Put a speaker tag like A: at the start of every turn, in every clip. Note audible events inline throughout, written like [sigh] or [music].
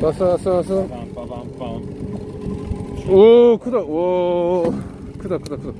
A: 왔어 왔어 왔어. 오 크다. 오 크다 크다 크다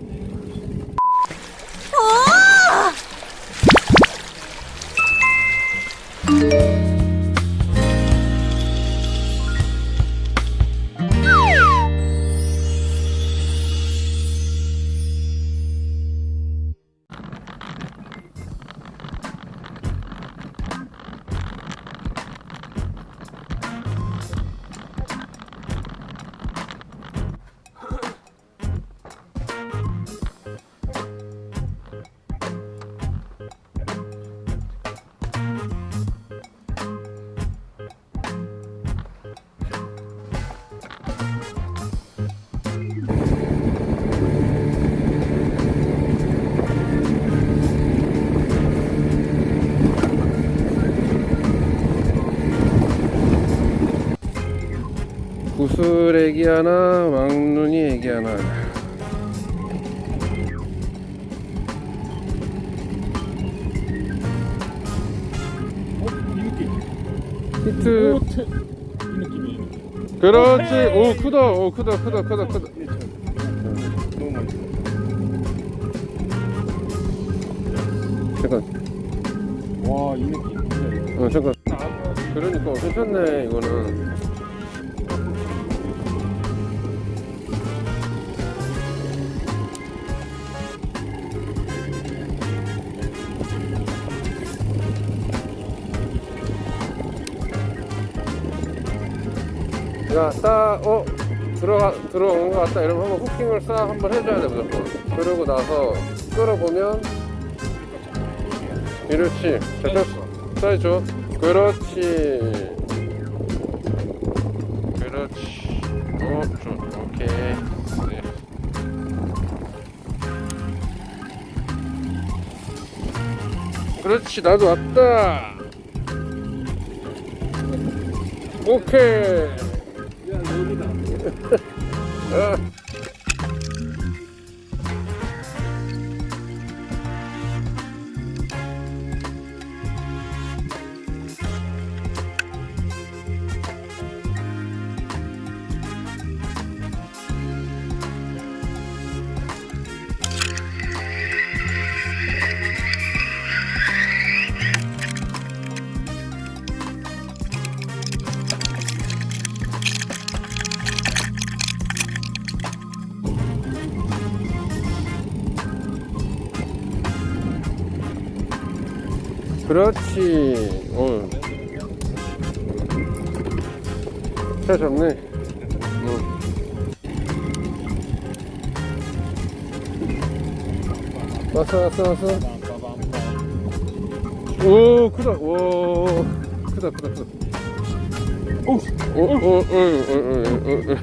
A: 구슬 애기 하나 왕눈이 애기 하나. 히트. 그렇지 오 크다 오 크다 크다 크다 크다. 잠깐
B: 와, 이 느낌. 네.
A: 어 잠깐
B: 아,
A: 그러니까 괜찮네 이거는 야, 싸, 어, 들어가, 들어온 것 같다. 이러면 한번 후킹을 싸 한번 해줘야 돼, 무조건. 그러고 나서 끌어보면, 이렇지. 잡혔어. 싸해줘. 그렇지. 그렇지. 어, 좀, 오케이. 네. 그렇지, 나도 왔다. 오케이. Uh. 그렇지. 어. 잘 잡네. 어. 왔어, 왔어, 왔어. 오, 크다. 오, 크다, 크다, 크다. 오, 오, 오, 오, 오, 오, 오, 오.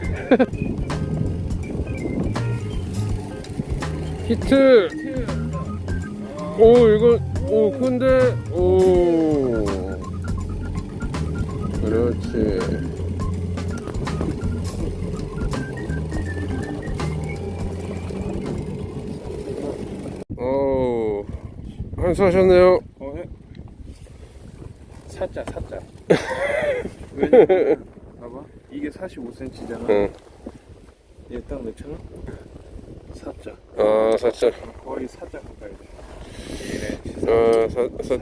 A: [laughs] 히트. 오, 이거, 오, 근데, 오. 그렇지. 오, 한수하셨네요.
B: 어, 해. 사자, 사자. [laughs] 왜냐면, 봐봐. 이게 45cm잖아.
A: 응.
B: 얘딱 몇처럼? 사자.
A: 아, 사자.
B: 거의 사자 가까이 돼.
A: 아, 사, 사,